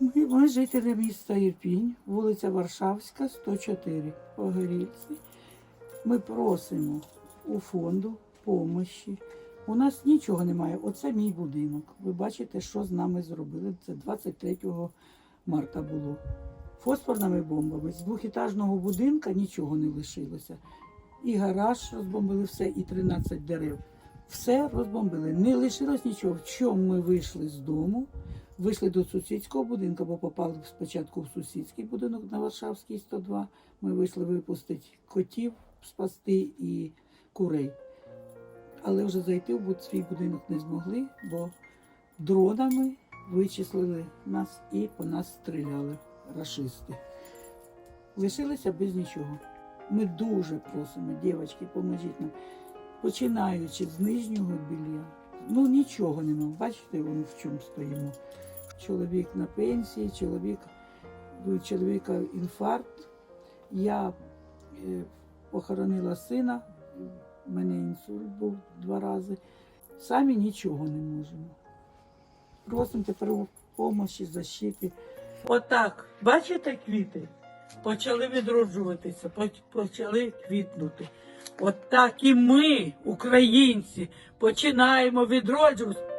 Ми, ми жителі міста Ірпінь, вулиця Варшавська, 104, Погорільці. Ми просимо у фонду помощі. У нас нічого немає. Оце мій будинок. Ви бачите, що з нами зробили. Це 23 марта було. Фосфорними бомбами з двохітажного будинка нічого не лишилося. І гараж розбомбили все, і 13 дерев. Все розбомбили. Не лишилось нічого. В чому ми вийшли з дому? Вийшли до сусідського будинку, бо попали спочатку в сусідський будинок на Варшавській 102. Ми вийшли випустити котів, спасти і курей. Але вже зайти в свій будинок не змогли, бо дронами вичислили нас і по нас стріляли рашисти. Лишилися без нічого. Ми дуже просимо, дівчатки, поможіть нам. Починаючи з нижнього білья, ну нічого нема. Бачите, вон в чому стоїмо. Чоловік на пенсії, чоловік, у чоловіка інфаркт. Я е, похоронила сина, в мене інсульт був два рази. Самі нічого не можемо. Просимо тепер допомоги, защити. Отак, бачите квіти? Почали відроджуватися, поч- почали квітнути. От так і ми, українці, починаємо відроджуватися.